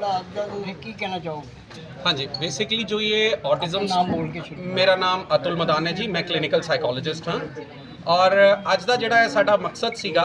ਅੱਜ ਦਾ ਤੁਸੀਂ ਕੀ ਕਹਿਣਾ ਚਾਹੋਗੇ हाँ जी बेसिकली जो ये ऑटिज्म ਨਾਮ ਬੋਲ ਕੇ ਸ਼ੁਰੂ ਮੇਰਾ ਨਾਮ ਅਤੁਲ ਮਦਾਨ ਹੈ ਜੀ ਮੈਂ ਕਲੀਨਿਕਲ ਸਾਈਕੋਲੋਜਿਸਟ ਹਾਂ ਔਰ ਅੱਜ ਦਾ ਜਿਹੜਾ ਹੈ ਸਾਡਾ ਮਕਸਦ ਸੀਗਾ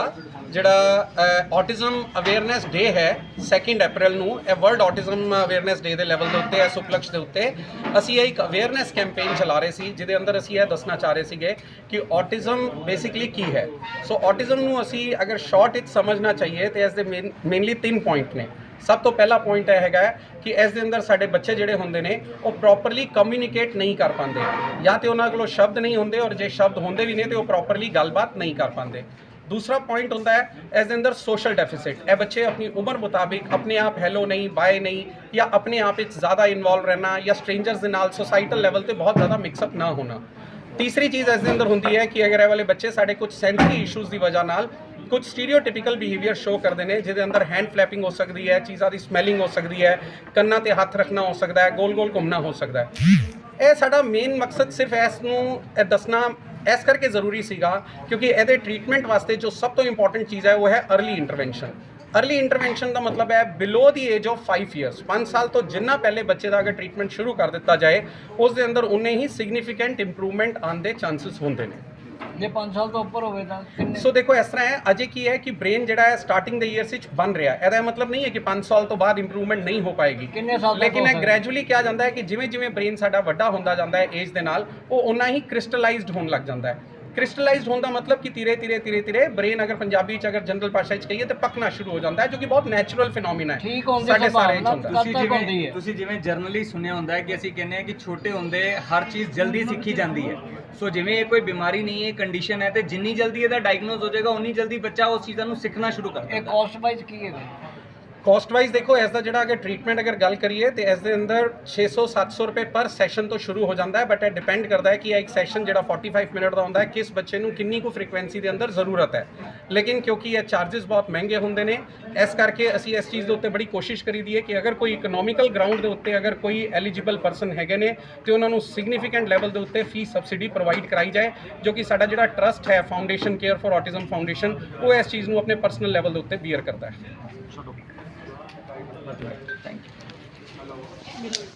ਜਿਹੜਾ ਆਟਿਜ਼ਮ ਅਵੇਅਰਨੈਸ ਡੇ ਹੈ 2 ਅਪ੍ਰੈਲ ਨੂੰ ਇਹ ਵਰਲਡ ਆਟਿਜ਼ਮ ਅਵੇਅਰਨੈਸ ਡੇ ਦੇ ਲੈਵਲ ਦੇ ਉੱਤੇ ਇਸ ਉਪਲਕਸ਼ ਦੇ ਉੱਤੇ ਅਸੀਂ ਇਹ ਇੱਕ ਅਵੇਅਰਨੈਸ ਕੈਂਪੇਨ ਚਲਾ ਰਹੇ ਸੀ ਜਿਹਦੇ ਅੰਦਰ ਅਸੀਂ ਇਹ ਦੱਸਣਾ ਚਾਹ ਰਹੇ ਸੀਗੇ ਕਿ ਆਟਿਜ਼ਮ ਬੇਸਿਕਲੀ ਕੀ ਹੈ ਸੋ ਆਟਿਜ਼ਮ ਨੂੰ ਅਸੀਂ ਅਗਰ ਸ਼ਾਰਟ ਵਿੱਚ ਸਮਝਣਾ ਚਾਹੀਏ ਤੇ ਇਸ ਦੇ ਮੇਨਲੀ ਤਿੰਨ ਪੁਆਇੰਟ ਨੇ ਸਭ ਤੋਂ ਪਹਿਲਾ ਪੁਆਇੰਟ ਇਹ ਹੈਗਾ ਕਿ ਇਸ ਦੇ ਅੰਦਰ ਸਾਡੇ ਬੱਚੇ ਜਿਹੜੇ ਹੁੰਦੇ ਨੇ, ਉਹ ਪ੍ਰੋਪਰਲੀ ਕਮਿਊਨੀਕੇਟ ਨਹੀਂ ਕਰ ਪਾਉਂਦੇ। ਜਾਂ ਤੇ ਉਹਨਾਂ ਕੋਲੋਂ ਸ਼ਬਦ ਨਹੀਂ ਹੁੰਦੇ ਔਰ ਜੇ ਸ਼ਬਦ ਹੁੰਦੇ ਵੀ ਨੇ ਤੇ ਉਹ ਪ੍ਰੋਪਰਲੀ ਗੱਲਬਾਤ ਨਹੀਂ ਕਰ ਪਾਉਂਦੇ। ਦੂਸਰਾ ਪੁਆਇੰਟ ਹੁੰਦਾ ਹੈ, ਇਸ ਦੇ ਅੰਦਰ ਸੋਸ਼ਲ ਡੈਫਿਸਿਟ ਇਹ ਬੱਚੇ ਆਪਣੀ ਉਮਰ ਮੁਤਾਬਿਕ ਆਪਣੇ ਆਪ ਹੈਲੋ ਨਹੀਂ ਬਾਏ ਨਹੀਂ ਜਾਂ ਆਪਣੇ ਆਪ ਵਿੱਚ ਜ਼ਿਆਦਾ ਇਨਵੋਲਵ ਰਹਿਣਾ ਜਾਂ ਸਟ੍ਰੇਂਜਰਸ ਦੇ ਨਾਲ ਸੋਸਾਇਟਲ ਲੈਵਲ ਤੇ ਬਹੁਤ ਜ਼ਿਆਦਾ ਮਿਕਸਅਪ ਨਾ ਹੋਣਾ। ਤੀਸਰੀ ਚੀਜ਼ ਇਸ ਦੇ ਅੰਦਰ ਹੁੰਦੀ ਹੈ ਕਿ ਅਗਰ ਇਹ ਵਾਲੇ ਬੱਚੇ ਸਾਡੇ ਕੁਝ ਸੈਂਸਰੀ ਇਸ਼ੂਜ਼ ਦੀ ਵਜ੍ਹਾ ਨਾਲ ਕੁਝ ਸਟੀਰੀਓਟਿਪੀਕਲ ਬਿਹੇਵੀਅਰ ਸ਼ੋ ਕਰਦੇ ਨੇ, ਜਿਹਦੇ ਅੰਦਰ ਹੈਂਡ ਫਲੈਪਿੰਗ ਹੋ ਸਕਦੀ ਹੈ, ਚੀਜ਼ਾਂ ਦੀ ਸਮੈਲਿੰਗ ਹੋ ਸਕਦੀ ਹੈ, ਕੰਨਾਂ ਤੇ ਹੱਥ ਰੱਖਣਾ ਹੋ ਸਕਦਾ ਹੈ, ਗੋਲ-ਗੋਲ ਘੁੰਮਣਾ ਹੋ ਸਕਦਾ ਹੈ। ਇਹ ਸਾਡਾ ਮੇਨ ਮਕਸਦ ਸਿਰਫ ਇਸ ਨੂੰ, ਇਹ ਦੱਸਣਾ ਇਸ ਕਰਕੇ ਜ਼ਰੂਰੀ ਸੀਗਾ, ਕਿਉਂਕਿ ਇਹਦੇ ਟ੍ਰੀਟਮੈਂਟ ਵਾਸਤੇ ਜੋ ਸਭ ਤੋਂ ਇੰਪੋਰਟੈਂਟ ਚੀਜ਼ ਹੈ, ਉਹ ਹੈ अर्ਲੀ ਇੰਟਰਵੈਂਸ਼ਨ अर्ਲੀ ਇੰਟਰਵੈਂਸ਼ਨ ਦਾ ਮਤਲਬ ਹੈ below the age of 5 years 5 ਸਾਲ ਤੋਂ ਜਿੰਨਾ ਪਹਿਲੇ ਬੱਚੇ ਦਾ ਅਗਰ ਟ੍ਰੀਟਮੈਂਟ ਸ਼ੁਰੂ ਕਰ ਦਿੱਤਾ ਜਾਏ ਉਸ ਦੇ ਅੰਦਰ ਉਨੇ ਹੀ ਸਿਗਨੀਫੀਕੈਂਟ ਇੰਪਰੂਵਮੈਂਟ ਆਉਣ ਦੇ ਚਾਂਸਸ ਹੁੰਦੇ ਨੇ। ਜੇ 5 ਸਾਲ ਤੋਂ ਉੱਪਰ ਹੋਵੇ ਤਾਂ ਕਿੰਨੇ? ਸੋ ਦੇਖੋ ਇਸ ਤਰ੍ਹਾਂ ਹੈ ਅਜੇ ਕੀ ਹੈ ਕਿ ਬ੍ਰੇਨ ਜਿਹੜਾ ਹੈ ਸਟਾਰਟਿੰਗ ਦੇ ਇਅਰਸ ਵਿੱਚ ਬਣ ਰਿਹਾ ਇਹਦਾ ਇਹ ਮਤਲਬ ਨਹੀਂ ਹੈ ਕਿ 5 ਸਾਲ ਤੋਂ ਬਾਅਦ ਇੰਪਰੂਵਮੈਂਟ ਨਹੀਂ ਹੋ ਪਾਏਗੀ। ਕਿੰਨੇ ਸਾਲ ਤੱਕ ਲੇਕਿਨ ਹੋ ਇਹ ਸਕਦਾ? ਗ੍ਰੈਜੂਅਲੀ ਕਿਹਾ ਜਾਂਦਾ ਹੈ ਕਿ ਜਿਵੇਂ ਜਿਵੇਂ ਬ੍ਰੇਨ ਸਾਡਾ ਵੱਡਾ ਹੁੰਦਾ ਜਾਂਦਾ ਹੈ ਏਜ ਦੇ ਨਾਲ ਉਹ ਉਨਾ ਹੀ ਕ੍ਰਿਸਟਲਾਈਜ਼ਡ ਹੋਣ ਲੱਗ ਜਾਂਦਾ ਹੈ। ਕ੍ਰਿਸਟਲਾਈਜ਼ਡ ਹੋਣ ਦਾ ਮਤਲਬ ਕਿ ਧੀਰੇ ਧੀਰੇ ਧੀਰੇ ਧੀਰੇ ਬ੍ਰੇਨ ਅਗਰ ਪੰਜਾਬੀ ਚ ਅਗਰ ਜਨਰਲ ਭਾਸ਼ਾ ਵਿੱਚ ਕਹੀਏ ਤਾਂ ਪੱਕਣਾ ਸ਼ੁਰੂ ਹੋ ਜਾਂਦਾ ਹੈ ਜੋ ਕਿ ਬਹੁਤ ਨੈਚੁਰਲ ਫਿਨੋਮੀਨਾ ਹੈ। ਠੀਕ ਹੋਣ ਦੀ ਸਾਡੇ ਸਾਰੇ ਚ ਸੰਭਾਵਨਾ ਹੁੰਦਾ ਤੁਸੀਂ ਤੱਕ ਹੁੰਦੀ ਜਿਵੇਂ ਤੁਸੀਂ ਜਿਵੇਂ ਜਰਨਲੀ ਸੁਣਿਆ ਹੁੰਦਾ ਹੈ ਕਿ ਅਸੀਂ ਕਹਿੰਦੇ ਹਾਂ ਕਿ ਛੋਟੇ ਹੁੰਦੇ ਹਰ ਚੀਜ਼ ਜਲਦੀ ਸਿੱਖੀ ਜਾਂਦੀ ਹੈ। ਸੋ ਜਿਵੇਂ ਇਹ ਕੋਈ ਬਿਮਾਰੀ ਨਹੀਂ ਹੈ ਕੰਡੀਸ਼ਨ ਹੈ ਤੇ ਜਿੰਨੀ ਜਲਦੀ ਇਹਦਾ ਡਾਇਗਨੋਸ ਹੋ ਜਾਏਗਾ, ਉਨੀ ਜਲਦੀ ਬੱਚਾ ਉਸ ਚੀਜ਼ਾਂ ਨੂੰ ਸਿੱਖਣਾ ਸ਼ੁਰੂ ਕਰ ਇਹ ਕਾਸਟ ਵਾਈਜ਼ ਕੀ ਹੈਗਾ? ਕਾਸਟ ਵਾਈਜ਼ ਦੇਖੋ, ਇਸ ਦਾ ਜਿਹੜਾ ਅਗਰ ਟ੍ਰੀਟਮੈਂਟ ਅਗਰ ਗੱਲ ਕਰੀਏ, ਤੇ ਇਸ ਦੇ ਅੰਦਰ 600 700 ਰੁਪਏ ਪਰ ਸੈਸ਼ਨ ਤੋਂ ਸ਼ੁਰੂ ਹੋ ਜਾਂਦਾ ਹੈ ਬਟ ਇਹ ਡਿਪੈਂਡ ਕਰਦਾ ਹੈ ਕਿ ਇਹ ਇੱਕ ਸੈਸ਼ਨ ਜਿਹੜਾ 45 ਮਿੰਟ ਦਾ ਹੁੰਦਾ ਹੈ, ਕਿਸ ਬੱਚੇ ਨੂੰ ਕਿੰਨੀ ਕੁ ਫ੍ਰੀਕੁਐਂਸੀ ਦੇ ਅੰਦਰ ਜ਼ਰੂਰਤ ਹੈ। ਲੇਕਿਨ ਕਿਉਂਕਿ ਇਹ ਚਾਰजेस ਬਹੁਤ ਮਹਿੰਗੇ ਹੁੰਦੇ ਨੇ, ਇਸ ਕਰਕੇ ਅਸੀਂ ਇਸ ਚੀਜ਼ ਦੇ ਉੱਤੇ ਬੜੀ ਕੋਸ਼ਿਸ਼ ਕਰੀ ਦੀ ਹੈ ਕਿ ਅਗਰ ਕੋਈ ਇਕਨੋਮਿਕਲ ਗਰਾਊਂਡ ਦੇ ਉੱਤੇ ਅਗਰ ਕੋਈ ਐਲੀਜੀਬਲ ਪਰਸਨ ਹੈਗੇ ਨੇ, ਤੇ ਉਹਨਾਂ ਨੂੰ ਸਿਗਨੀਫੀਕੈਂਟ ਲੈਵਲ ਦੇ ਉੱਤੇ ਫੀ ਸਬਸਿਡੀ ਪ੍ਰੋਵਾਈਡ ਕਰਾਈ ਜਾਏ, ਜੋ ਕਿ ਸਾਡਾ ਜਿਹੜਾ ਟਰਸਟ ਹੈ foundation care for autism foundation ਉਹ ਇਸ ਚੀਜ਼ ਨੂੰ ਆਪਣੇ ਪਰਸਨਲ ਲੈਵਲ ਦੇ ਉੱਤੇ ਬੀਅਰ ਕਰਦਾ ਹੈ। Thank you.